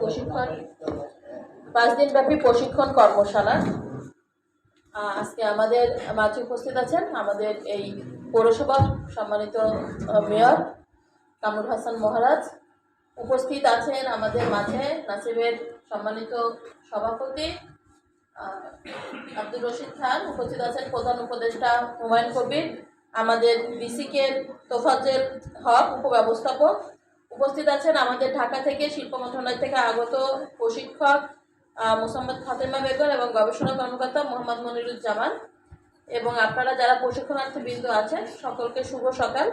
প্রশিক্ষণ পাঁচ দিন ব্যাপী প্রশিক্ষণ কর্মশালা। আজকে আমাদের মাঝে উপস্থিত আছেন আমাদের এই পৌরসভা সম্মানিত মেয়র কামরুল হাসান মহারাজ। উপস্থিত আছেন আমাদের মাঝে নাসিবের সম্মানিত সভাপতি আহ, আব্দুর রশিদ খান। উপস্থিত আছেন প্রধান উপদেষ্টা হুমায়ুন কবির আমাদের বিসিকে তোফাজের হক উপব্যবস্থাপক। উপস্থিত আছেন আমাদের ঢাকা থেকে শিল্প মন্ত্রণালয় থেকে আগত প্রশিক্ষক মোসাম্মদ ফাতেমা বেগম এবং গবেষণা কর্মকর্তা মোহাম্মদ মনিরুজ্জামান। এবং আপনারা যারা প্রশিক্ষণার্থী বিন্দু আছেন, সকলকে শুভ সকাল।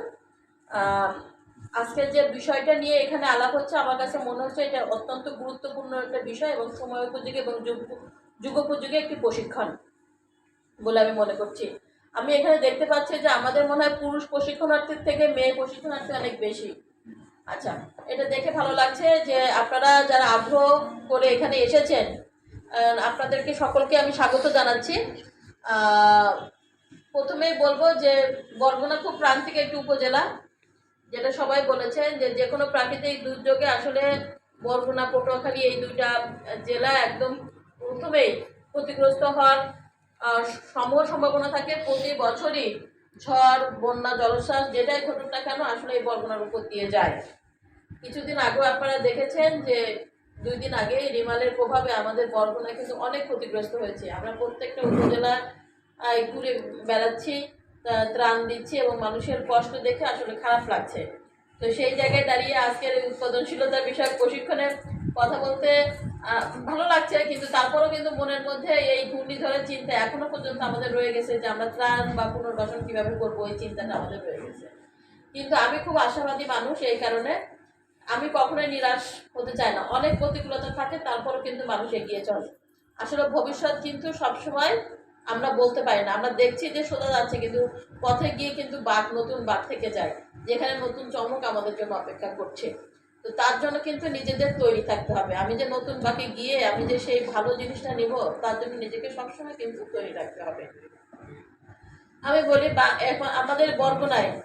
আজকের যে বিষয়টা নিয়ে এখানে আলাপ হচ্ছে, আমার কাছে মনে হচ্ছে এটা অত্যন্ত গুরুত্বপূর্ণ একটা বিষয় এবং সময় উপযোগী এবং যুগ যুগোপযোগী একটি প্রশিক্ষণ বলে আমি মনে করছি। আমি এখানে দেখতে পাচ্ছি যে আমাদের মনে হয় পুরুষ প্রশিক্ষণার্থীর থেকে মেয়ে প্রশিক্ষণার্থী অনেক বেশি। আচ্ছা এটা দেখে ভালো লাগছে যে আপনারা যারা আগ্রহ করে এখানে এসেছেন আপনাদেরকে সকলকে আমি স্বাগত জানাচ্ছি। প্রথমেই বলব যে বরগুনা খুব প্রান্তিক একটি উপজেলা, যেটা সবাই বলেছেন যে যে কোনো প্রাকৃতিক দুর্যোগে আসলে বরগুনা, পটুয়াখালী এই দুইটা জেলা একদম প্রথমেই ক্ষতিগ্রস্ত হওয়ার সমূহ সম্ভাবনা থাকে। প্রতি বছরই ঝড়, বন্যা জলশ্বাস যেটাই ঘটুক না কেন আসলে এই বরগুনার উপর দিয়ে যায়। কিছুদিন আগেও আপনারা দেখেছেন যে দুই দিন আগে রিমালের প্রভাবে আমাদের বরগুনা কিন্তু অনেক ক্ষতিগ্রস্ত হয়েছে। আমরা প্রত্যেকটা উপজেলা ঘুরে বেড়াচ্ছি ত্রাণ দিচ্ছি এবং মানুষের কষ্ট দেখে আসলে খারাপ লাগছে। তো সেই জায়গায় দাঁড়িয়ে আজকের উৎপাদনশীলতার বিষয়ক প্রশিক্ষণে কথা বলতে ভালো লাগছে, কিন্তু তারপরেও কিন্তু মনের মধ্যে এই ঘূর্ণিঝড়ের চিন্তা এখনও পর্যন্ত আমাদের রয়ে গেছে যে আমরা ত্রাণ বা পুনর্বাসন কীভাবে করব, এই চিন্তাটা আমাদের রয়ে গেছে। কিন্তু আমি খুব আশাবাদী মানুষ এই কারণে। আমি কখনোই নিরাশ হতে চাই না। অনেক প্রতিকূলতা থাকে, তারপরও কিন্তু মানুষ এগিয়ে চলে। আসলে ভবিষ্যৎ কিন্তু সবসময় আমরা বলতে পারি না। আমরা দেখছি যে সোজা যাচ্ছে, কিন্তু পথে গিয়ে কিন্তু বাঘ নতুন বাঘ থেকে যায়, যেখানে নতুন চমক আমাদের জন্য অপেক্ষা করছে। তো তার জন্য কিন্তু নিজেদের তৈরি থাকতে হবে। আমি যে নতুন বাকি গিয়ে আমি যে সেই ভালো জিনিসটা নিব, তার জন্য নিজেকে সবসময় কিন্তু তৈরি রাখতে হবে। আমি বলি, বা, এখন আমাদের বরগুনায়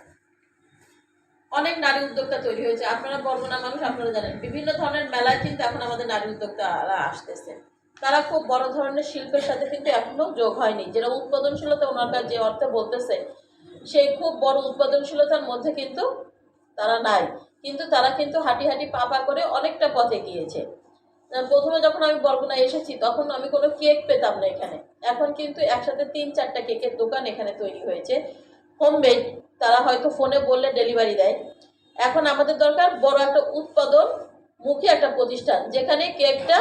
অনেক নারী উদ্যোক্তা তৈরি হয়েছে। আপনারা বরগুনা মানুষ, আপনারা জানেন। বিভিন্ন ধরনের মেলায় কিন্তু এখন আমাদের নারী উদ্যোক্তারা আসতেছে। তারা খুব বড় ধরনের শিল্পের সাথে কিন্তু এখনও যোগ হয়নি। যেটা উৎপাদনশীলতা ওনারা যে অর্থে বলতেছে, সেই খুব বড় উৎপাদনশীলতার মধ্যে কিন্তু তারা নাই। কিন্তু তারা কিন্তু হাঁটি হাঁটি পা পা করে অনেকটা পথে গিয়েছে। প্রথমে যখন আমি বরগুনায় এসেছি, তখন আমি কোনো কেক পেতাম না এখানে। এখন কিন্তু একসাথে তিন চারটা কেকের দোকান এখানে তৈরি হয়েছে। হোমমেড তারা হয়তো ফোনে বললে ডেলিভারি দেয়। এখন আমাদের দরকার বড় একটা উৎপাদন, মুখী একটা প্রতিষ্ঠান, যেখানে কেকটা,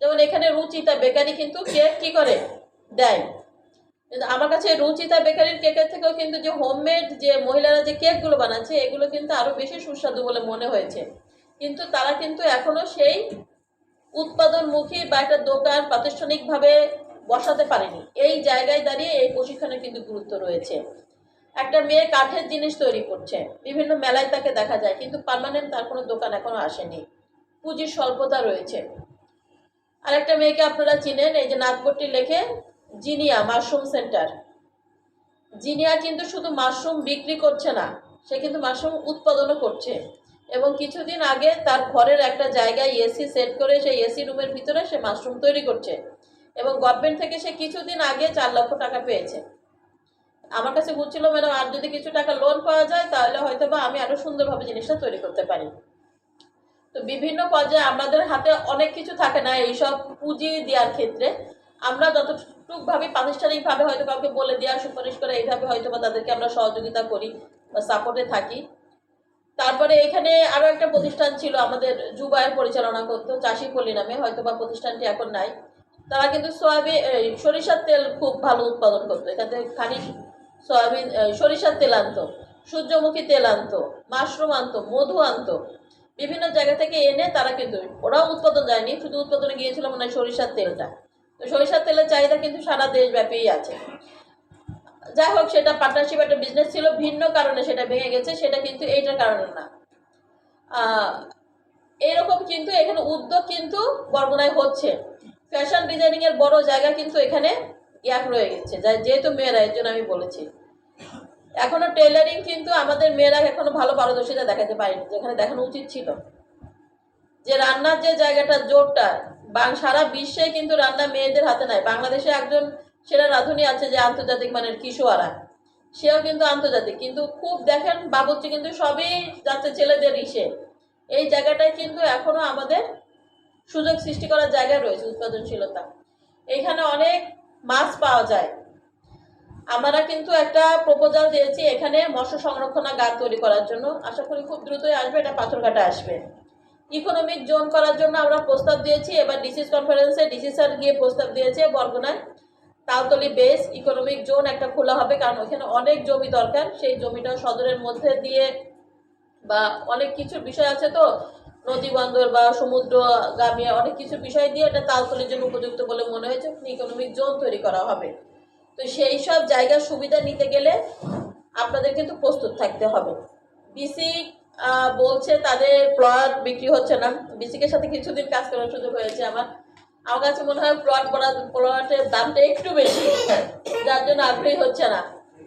যেমন এখানে রুচিতা বেকারি কিন্তু কেক কি করে? দেয়। কিন্তু আমার কাছে রুচিতা বেকারির কেকের থেকেও কিন্তু যে হোমমেড যে মহিলারা যে কেকগুলো বানাচ্ছে, এগুলো কিন্তু আরও বেশি সুস্বাদু বলে মনে হয়েছে। কিন্তু তারা কিন্তু এখনও সেই উৎপাদনমুখী বা একটা দোকান প্রাতিষ্ঠানিকভাবে বসাতে পারেনি। এই জায়গায় দাঁড়িয়ে এই প্রশিক্ষণের কিন্তু গুরুত্ব রয়েছে। একটা মেয়ে কাঠের জিনিস তৈরি করছে, বিভিন্ন মেলায় তাকে দেখা যায়, কিন্তু পার্মানেন্ট তার কোনো দোকান এখনও আসেনি। পুঁজির স্বল্পতা রয়েছে। আরেকটা মেয়েকে আপনারা চিনেন, এই যে নাগপট্টি লেখে জিনিয়া মাশরুম সেন্টার জিনিয়া কিন্তু শুধু মাশরুম বিক্রি করছে না, সে কিন্তু মাশরুম উৎপাদনও করছে। এবং কিছুদিন আগে তার ঘরের একটা জায়গায় এসি সেট করে সেই এসি রুমের ভিতরে সে মাশরুম তৈরি করছে। এবং গভর্নমেন্ট থেকে সে কিছুদিন আগে চার লক্ষ টাকা পেয়েছে। আমার কাছে বুঝছিল ম্যাডাম, আর যদি কিছু টাকা লোন পাওয়া যায়, তাহলে হয়তো বা আমি আরও সুন্দরভাবে জিনিসটা তৈরি করতে পারি। তো বিভিন্ন পর্যায়ে আমাদের হাতে অনেক কিছু থাকে না, এইসব পুঁজি দেওয়ার ক্ষেত্রে। আমরা যতটুকু ভাবে প্রাতিষ্ঠানিকভাবে হয়তো কাউকে বলে দেওয়া সুপারিশ করে এইভাবে হয়তো বা তাদেরকে আমরা সহযোগিতা করি বা সাপোর্টে থাকি। তারপরে এখানে আরও একটা প্রতিষ্ঠান ছিল আমাদের জুবায়ের পরিচালনা করতো, চাষি পল্লী নামে হয়তো বা প্রতিষ্ঠানটি এখন নাই। তারা কিন্তু সয়াবিন সরিষার তেল খুব ভালো উৎপাদন করতো। এখান থেকে খালি সয়াবিন সরিষার তেল আনতো, সূর্যমুখী তেল আনতো, মাশরুম আনতো, মধু আনতো। বিভিন্ন জায়গা থেকে এনে তারা কিন্তু, ওরাও উৎপাদন যায়নি, শুধু উৎপাদনে গিয়েছিল মনে সরিষার তেলটা। তো সরিষার তেলের চাহিদা কিন্তু সারা দেশব্যাপীই আছে। যাই হোক সেটা পার্টনারশিপ একটা বিজনেস ছিল ভিন্ন কারণে সেটা ভেঙে গেছে সেটা কিন্তু এইটার কারণে না। আহ, এইরকম কিন্তু এখানে উদ্যোগ কিন্তু বরগুনায় হচ্ছে। ফ্যাশন ডিজাইনিং এর বড় জায়গা কিন্তু এখানে গ্যাপ রয়ে গেছে যা- যেহেতু মেয়েরা এর জন্য আমি বলেছি। এখনও টেলারিং কিন্তু আমাদের মেয়েরা এখনও ভালো পারদর্শিতা দেখাতে পারেনি যেখানে দেখানো উচিত ছিল। যে রান্নার যে জায়গাটা জোরটা বাং- সারা বিশ্বে কিন্তু রান্না মেয়েদের হাতে নাই। বাংলাদেশে একজন সেরা রাঁধুনি আছে যে আন্তর্জাতিক মানের কিশোয়ারা। সেও কিন্তু আন্তর্জাতিক। কিন্তু খুব দেখেন, বাবুর্চি কিন্তু সবই যাচ্ছে ছেলেদের ইসে এই জায়গাটায় কিন্তু এখনও আমাদের সুযোগ সৃষ্টি করার জায়গা রয়েছে উৎপাদনশীলতা। এখানে অনেক মাছ পাওয়া যায়। আমরা কিন্তু একটা প্রপোজাল দিয়েছি এখানে মৎস্য সংরক্ষণাগার তৈরি করার জন্য। আশা করি খুব দ্রুতই আসবে, এটা পাথরঘাটা আসবে। ইকোনমিক জোন করার জন্য আমরা প্রস্তাব দিয়েছি। এবার ডিসিস কনফারেন্সে ডিসি স্যার গিয়ে প্রস্তাব দিয়েছে বরগুনায়। তালতলি বেস ইকোনমিক জোন একটা খোলা হবে, কারণ ওখানে অনেক জমি দরকার। সেই জমিটা সদরের মধ্যে দিয়ে বা অনেক কিছুর বিষয় আছে তো, নদী বন্দর বা সমুদ্র সমুদ্রগামী অনেক কিছু বিষয় দিয়ে এটা তালতলির জন্য উপযুক্ত বলে মনে হয়েছে। ইকোনমিক জোন তৈরি করা হবে। তো সেই সব জায়গার সুবিধা নিতে গেলে আপনাদের কিন্তু প্রস্তুত থাকতে হবে। বিসি বলছে তাদের প্লট বিক্রি হচ্ছে না। বিসিকের সাথে কিছুদিন কাজ করার সুযোগ হয়েছে আমার। আমার কাছে মনে হয় প্লট প্লটের দামটা একটু বেশি। যার জন্য আগ্রহী হচ্ছে না।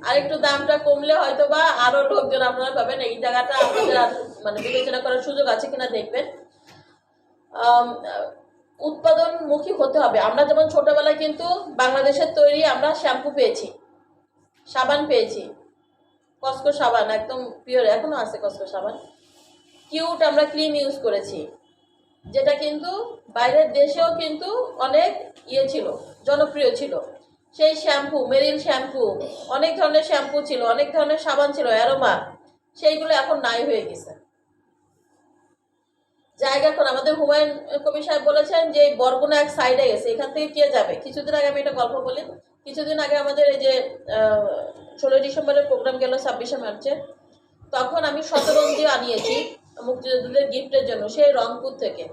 আর একটু দামটা কমলে হয়তো বা আরও লোকজন আপনারা পাবেন। এই জায়গাটা আপনাদের মানে বিবেচনা করার সুযোগ আছে কিনা দেখবেন। উৎপাদনমুখী হতে হবে। আমরা যেমন ছোটবেলায় কিন্তু বাংলাদেশের তৈরি আমরা শ্যাম্পু পেয়েছি। সাবান পেয়েছি। কসকো সাবান, একদম পিওর এখনও আছে কসকো সাবান। কিউট আমরা ক্রিম ইউজ করেছি। যেটা কিন্তু বাইরের দেশেও কিন্তু অনেক ইয়ে ছিল, জনপ্রিয় ছিল। সেই শ্যাম্পু মেরিল শ্যাম্পু অনেক ধরনের শ্যাম্পু ছিল, অনেক ধরনের সাবান ছিল অ্যারোমা সেইগুলো এখন নাই হয়ে গেছে। জায়গা এখন আমাদের হুমায়ুন কবি সাহেব বলেছেন যে, বরগুনা এক সাইডে গেছে, এখান থেকে কে যাবে? কিছুদিন আগে আমি এটা গল্প বলি। কিছুদিন আগে আমাদের এই যে ষোলোই ডিসেম্বরের প্রোগ্রাম গেল ছাব্বিশে মার্চে। তখন আমি শতরঞ্জি আনিয়েছি মুক্তিযোদ্ধাদের গিফটের জন্য, সেই রংপুর থেকে।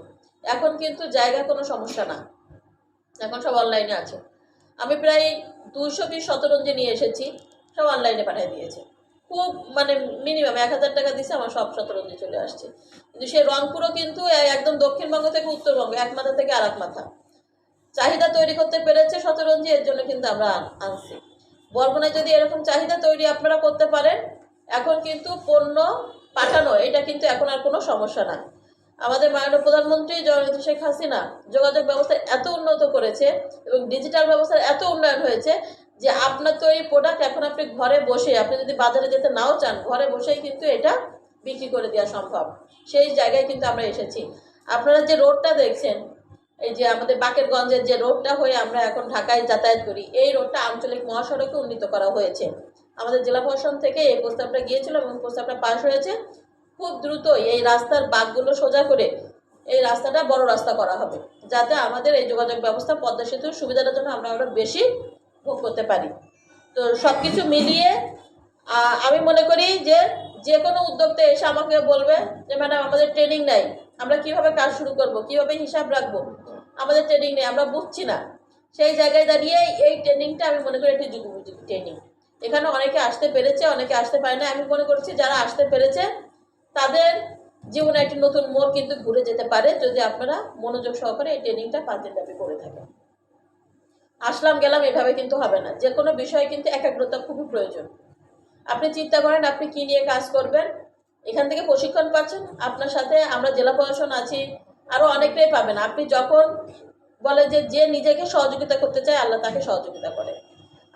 এখন কিন্তু জায়গা কোনো সমস্যা না। এখন সব অনলাইনে আছে। আমি প্রায় দুশো পিস শতরঞ্জি নিয়ে এসেছি, সব অনলাইনে পাঠিয়ে দিয়েছে। খুব মানে মিনিমাম এক হাজার টাকা দিছে, আমার সব শতরঞ্জি চলে আসছে। কিন্তু সেই রংপুরও কিন্তু একদম দক্ষিণবঙ্গ থেকে উত্তরবঙ্গ, এক মাথা থেকে আর এক মাথা। চাহিদা তৈরি করতে পেরেছে শতরঞ্জি, এর জন্য কিন্তু আমরা আনছি। বরগুনায় যদি এরকম চাহিদা তৈরি আপনারা করতে পারেন, এখন কিন্তু পণ্য পাঠানো, এটা কিন্তু এখন আর কোনো সমস্যা না। আমাদের মাননীয় প্রধানমন্ত্রী জননেত্রী শেখ হাসিনা যোগাযোগ ব্যবস্থা এত উন্নত করেছে এবং ডিজিটাল ব্যবস্থার এত উন্নয়ন হয়েছে যে আপনার তৈরি প্রোডাক্ট এখন আপনি ঘরে বসে, আপনি যদি বাজারে যেতে নাও চান, ঘরে বসেই কিন্তু এটা বিক্রি করে দেওয়া সম্ভব। সেই জায়গায় কিন্তু আমরা এসেছি। আপনারা যে রোডটা দেখছেন এই যে আমাদের বাকেরগঞ্জের যে রোডটা হয়ে আমরা এখন ঢাকায় যাতায়াত করি, এই রোডটা আঞ্চলিক মহাসড়কে উন্নীত করা হয়েছে। আমাদের জেলা প্রশাসন থেকে এই প্রস্তাবটা গিয়েছিল এবং প্রস্তাবটা পাশ হয়েছে। খুব দ্রুতই এই রাস্তার বাঘগুলো সোজা করে এই রাস্তাটা বড় রাস্তা করা হবে, যাতে আমাদের এই যোগাযোগ ব্যবস্থা, পদ্মা সেতুর সুবিধাটার জন্য আমরা আরও বেশি ভোগ করতে পারি। তো সব কিছু মিলিয়ে আমি মনে করি যে যে কোনো উদ্যোক্তা এসে আমাকে বলবে যে, ম্যাডাম, আমাদের ট্রেনিং নাই। আমরা কীভাবে কাজ শুরু করব, কীভাবে হিসাব রাখব, আমাদের ট্রেনিং নেই, আমরা বুঝছি না। সেই জায়গায় দাঁড়িয়ে এই ট্রেনিংটা আমি মনে করি একটি যুগোপযোগী ট্রেনিং এখানে অনেকে আসতে পেরেছে, অনেকে আসতে পারে না। আমি মনে করছি যারা আসতে পেরেছে, তাদের জীবনে একটি নতুন মোড় কিন্তু ঘুরে যেতে পারে যদি আপনারা মনোযোগ সহকারে এই ট্রেনিংটা পাঁচ দিন ব্যাপী করে থাকেন। আসলাম, গেলাম, এভাবে কিন্তু হবে না। যে কোনো বিষয়ে কিন্তু একাগ্রতা খুবই প্রয়োজন। আপনি চিন্তা করেন, আপনি কী নিয়ে কাজ করবেন? এখান থেকে প্রশিক্ষণ পাচ্ছেন। আপনার সাথে আমরা জেলা প্রশাসন আছি আরও অনেকটাই পাবেন। আপনি যখন বলে যে যে নিজেকে সহযোগিতা করতে চায়, আল্লাহ তাকে সহযোগিতা করে।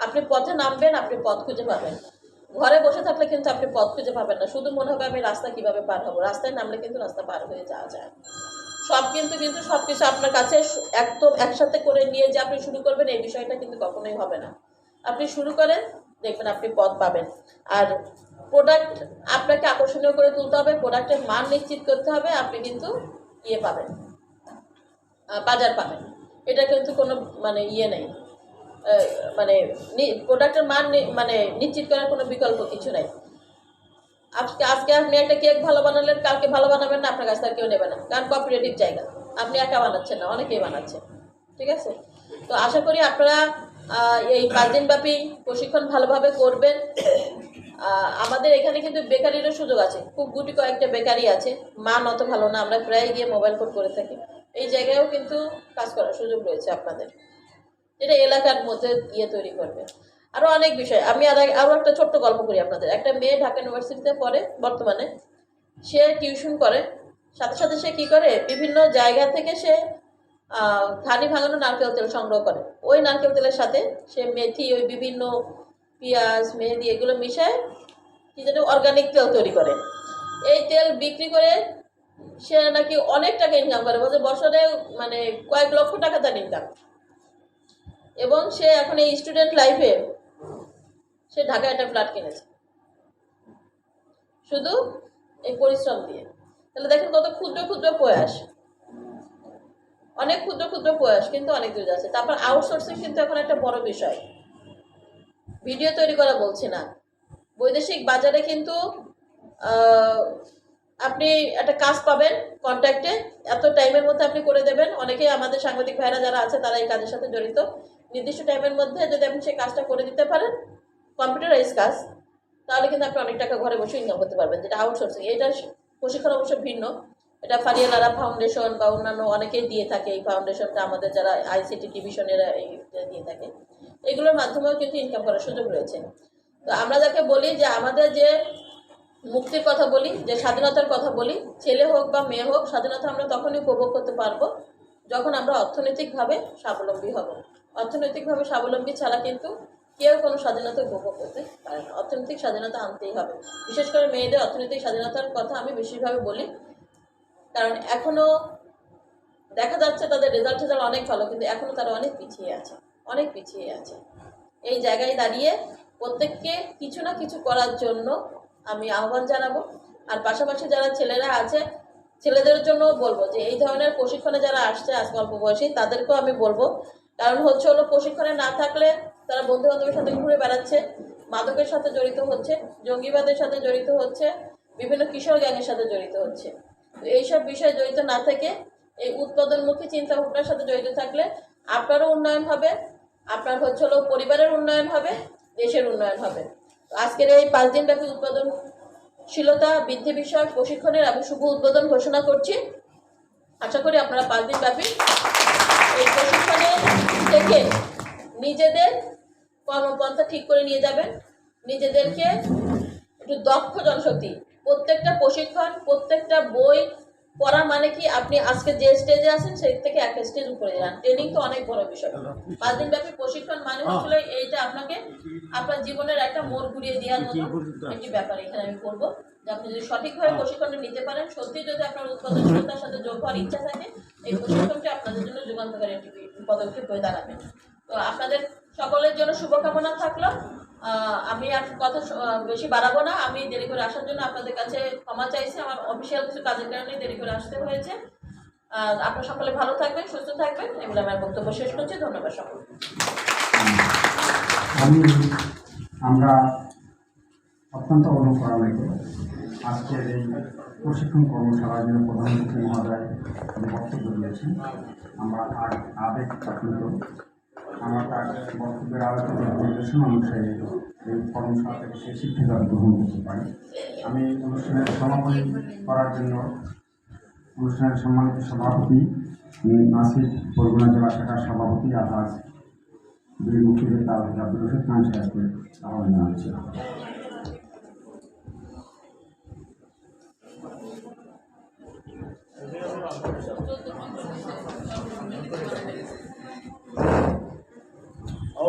আপনি পথে নামবেন, আপনি পথ খুঁজে পাবেন। ঘরে বসে থাকলে কিন্তু আপনি পথ খুঁজে পাবেন না। শুধু মনে হবে, আমি রাস্তা কীভাবে পার হব? রাস্তায় নামলে কিন্তু রাস্তা পার হয়ে যাওয়া যায়। সব কিন্তু কিন্তু সব কিছু আপনার কাছে একদম একসাথে করে নিয়ে যে আপনি শুরু করবেন, এই বিষয়টা কিন্তু কখনোই হবে না। আপনি শুরু করেন, দেখবেন আপনি পথ পাবেন। আর প্রোডাক্ট আপনাকে আকর্ষণীয় করে তুলতে হবে প্রোডাক্টের মান নিশ্চিত করতে হবে, আপনি কিন্তু ইয়ে পাবেন বাজার পাবেন। এটা কিন্তু কোনো মানে ইয়ে নেই। মানে প্রোডাক্টের মান মানে নিশ্চিত করার কোনো বিকল্প কিছু নাই। আজকে আজকে আপনি একটা কেক ভালো বানালেন, কালকে ভালো বানাবেন না, আপনার কাছ থেকে কেউ নেবে না। কারণ কপারেটিভ জায়গা। আপনি একা বানাচ্ছেন না, অনেকেই বানাচ্ছে ঠিক আছে? তো আশা করি আপনারা এই পাঁচ দিনব্যাপী প্রশিক্ষণ ভালোভাবে করবেন। আমাদের এখানে কিন্তু বেকারিরও সুযোগ আছে। খুব গুটি কয়েকটা বেকারি আছে। মান অত ভালো না, আমরা প্রায় গিয়ে মোবাইল কোড করে থাকি। এই জায়গায়ও কিন্তু কাজ করার সুযোগ রয়েছে আপনাদের। এটা এলাকার মধ্যে ইয়ে তৈরি করবে। আরও অনেক বিষয়। আমি আর আরও একটা ছোট্ট গল্প করি আপনাদের। একটা মেয়ে ঢাকা ইউনিভার্সিটিতে পড়ে বর্তমানে। সে টিউশন করে। সাথে সাথে সে কি করে? বিভিন্ন জায়গা থেকে সে ঘানি ভাঙানো নারকেল তেল সংগ্রহ করে। ওই নারকেল তেলের সাথে সে মেথি, ওই বিভিন্ন পেঁয়াজ মেহেদি এগুলো মিশায় কি যেন অর্গানিক তেল তৈরি করে। এই তেল বিক্রি করে সে নাকি অনেক টাকা ইনকাম করে। বলছে বছরে মানে কয়েক লক্ষ টাকা তার ইনকাম এবং সে এখন এই স্টুডেন্ট লাইফে সে ঢাকায় একটা ফ্ল্যাট কিনেছে। শুধু এই পরিশ্রম দিয়ে। তাহলে দেখেন কত ক্ষুদ্র ক্ষুদ্র প্রয়াস। অনেক ক্ষুদ্র ক্ষুদ্র প্রয়াস কিন্তু অনেক দূর যাচ্ছে। তারপর আউটসোর্সিং কিন্তু এখন একটা বড় বিষয়। ভিডিও তৈরি করা বলছি না। বৈদেশিক বাজারে কিন্তু আপনি একটা কাজ পাবেন কন্ট্যাক্টে এত টাইমের মধ্যে আপনি করে দেবেন। অনেকেই আমাদের সাংবাদিক ভাইরা যারা আছে, তারা এই কাজের সাথে জড়িত। নির্দিষ্ট টাইমের মধ্যে যদি আপনি সেই কাজটা করে দিতে পারেন কম্পিউটারাইজ কাজ, তাহলে কিন্তু আপনি অনেক টাকা ঘরে বসে ইনকাম করতে পারবেন, যেটা আউটসোর্সিং এটা প্রশিক্ষণ অবশ্য ভিন্ন। এটা ফারিয়ালারা ফাউন্ডেশন বা অন্যান্য অনেকেই দিয়ে থাকে এই ফাউন্ডেশনটা আমাদের যারা আইসিটি ডিভিশনেরা দিয়ে থাকে। এগুলোর মাধ্যমেও কিন্তু ইনকাম করার সুযোগ রয়েছে। তো আমরা যাকে বলি যে আমাদের যে মুক্তির কথা বলি, যে স্বাধীনতার কথা বলি, ছেলে হোক বা মেয়ে হোক, স্বাধীনতা আমরা তখনই উপভোগ করতে পারব যখন আমরা অর্থনৈতিকভাবে স্বাবলম্বী হব। অর্থনৈতিকভাবে স্বাবলম্বী ছাড়া কিন্তু কেউ কোনো স্বাধীনতা উপভোগ করতে পারে না। অর্থনৈতিক স্বাধীনতা আনতেই হবে। বিশেষ করে মেয়েদের অর্থনৈতিক স্বাধীনতার কথা আমি বেশিরভাবে বলি। কারণ এখনও দেখা যাচ্ছে তাদের রেজাল্ট রেজাল্ট অনেক ভালো, কিন্তু এখনও তারা অনেক পিছিয়ে আছে, অনেক পিছিয়ে আছে। এই জায়গায় দাঁড়িয়ে প্রত্যেককে কিছু না কিছু করার জন্য আমি আহ্বান জানাব। আর পাশাপাশি যারা ছেলেরা আছে, ছেলেদের জন্য বলব যে এই ধরনের প্রশিক্ষণে যারা আসছে আজকে অল্প বয়সী, তাদেরকেও আমি বলব। কারণ হচ্ছে হলো প্রশিক্ষণে না থাকলে তারা বন্ধু বান্ধবের সাথে ঘুরে বেড়াচ্ছে, মাদকের সাথে জড়িত হচ্ছে, জঙ্গিবাদের সাথে জড়িত হচ্ছে, বিভিন্ন কিশোর গ্যাংয়ের সাথে জড়িত হচ্ছে। এইসব বিষয়ে জড়িত না থেকে এই উৎপাদনমুখী চিন্তা ভাবনার সাথে জড়িত থাকলে আপনারও উন্নয়ন হবে, আপনার হচ্ছে হলো পরিবারের উন্নয়ন হবে, দেশের উন্নয়ন হবে। আজকের এই পাঁচ দিনব্যাপী উৎপাদনশীলতা বৃদ্ধি বিষয়ক প্রশিক্ষণের আমি শুভ উদ্বোধন ঘোষণা করছি। আশা করি আপনারা পাঁচ দিন ব্যাপী এই প্রশিক্ষণে থেকে নিজেদের কর্মপন্থা ঠিক করে নিয়ে যাবেন, নিজেদেরকে একটু দক্ষ জনশক্তি প্রত্যেকটা প্রশিক্ষণ প্রত্যেকটা বই পড়া মানে কি আপনি আজকে যে স্টেজে আছেন সেই থেকে এক স্টেজ উপরে যান। ট্রেনিং তো অনেক বড় বিষয়। পাঁচ দিন ব্যাপী প্রশিক্ষণ মানে হচ্ছিল এইটা আপনাকে আপনার জীবনের একটা মোড় ঘুরিয়ে দেওয়ার মতো একটি ব্যাপার এখানে আমি করব। যে আপনি যদি সঠিকভাবে প্রশিক্ষণটা নিতে পারেন সত্যি যদি আপনার উৎপাদনশীলতার সাথে যোগ হওয়ার ইচ্ছা থাকে এই প্রশিক্ষণটি আপনাদের জন্য যুগান্তকারী একটি পদক্ষেপ হয়ে দাঁড়াবে। তো আপনাদের সকলের জন্য শুভকামনা থাকল। আমি আর কথা বেশি বাড়াবো না। আমি দেরি করে আসার জন্য আপনাদের কাছে ক্ষমা চাইছি। আমার অফিসিয়াল কিছু কাজের কারণে দেরি করে আসতে হয়েছে। আপনারা সকলে ভালো থাকবেন, সুস্থ থাকবেন। এগুলো আমার বক্তব্য শেষ করছি। ধন্যবাদ সকলকে। আমি আমরা অত্যন্ত অনুপ্রাণিত। আজকের এই প্রশিক্ষণ কর্মশালার জন্য প্রধানমন্ত্রী মহোদয় বক্তব্য দিয়েছেন। আমরা আবেগ আমরা বক্তব্যের আলোচনা নির্দেশনা অনুসারে এই কর্মশালা থেকে সেই শিক্ষিত গ্রহণ করতে পারি। আমি অনুষ্ঠানের সমাপনী করার জন্য অনুষ্ঠানের সম্মানিত সভাপতি নাসির বরগুনা জেলা শাখার সভাপতি আহাজ দুই মুক্তিদের তার আব্দুল রশিদ খান সাহেবকে আহ্বান জানাচ্ছি।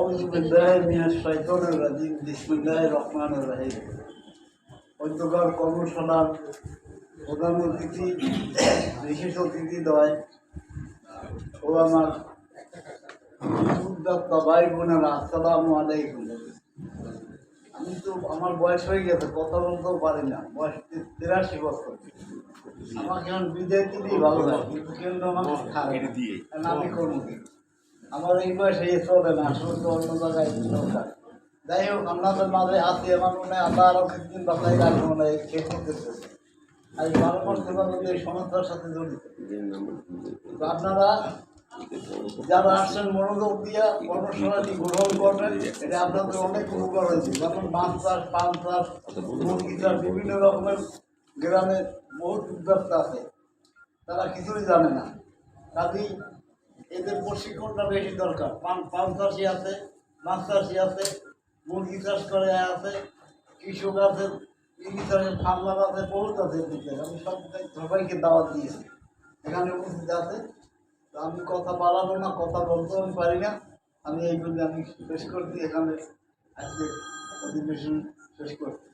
أعوذ بالله من الشيطان الرجيم بسم الله الرحمن الرحيم ঐক্যকর কর্মশালার প্রধান অতিথি বিশেষ অতিথি দয় ও আমার উদ্যোক্তা ভাই বোনেরা আসসালামু আলাইকুম আমি তো আমার বয়স হয়ে গেছে কথা বলতেও পারি না বয়স তি- তিরাশি বছর আমাকে এখন বিদায় দিলেই ভালো লাগে কিন্তু কেউ আমাকে ছাড়ে না। কারণ আমি করবো কি? আমার এই বয়সে চলে না তো অন্য জায়গায় যাই হোক আপনাদের মাঝে আছি আমার মনে হয় আল্লাহ আরও কিছুদিন বাঁচাই রাখব মনে হয় শেষ করতেছে। আর ভালো করতে পারব এই সমস্যার সাথে জড়িত। আপনারা যারা আসছেন মনোযোগ দিয়া কর্মশালাটি গ্রহণ করবেন। এটা আপনাদের অনেক উপকার হয়েছে। যেমন মাছ চাষ পান চাষ, মুরগি চাষ, বিভিন্ন রকমের গ্রামে বহুত উদ্যোক্তা আছে। তারা কিছুই জানে না। কাজেই এদের প্রশিক্ষণটা বেশি দরকার। পান পান চাষি আছে, মাছ চাষি আছে, মুরগি চাষ করে আছে, কৃষক আছে ভিতরে ঠান্ডা আছে, বহুত আছে দিতে আমি সব সবাইকে দাওয়াত দিয়েছি। এখানে উপস্থিত আছে। আমি কথা বাড়াবো না, কথা বলতেও আমি পারি না। আমি এই বলে আমি শেষ করছি। এখানে আজকে অধিবেশন শেষ করছি।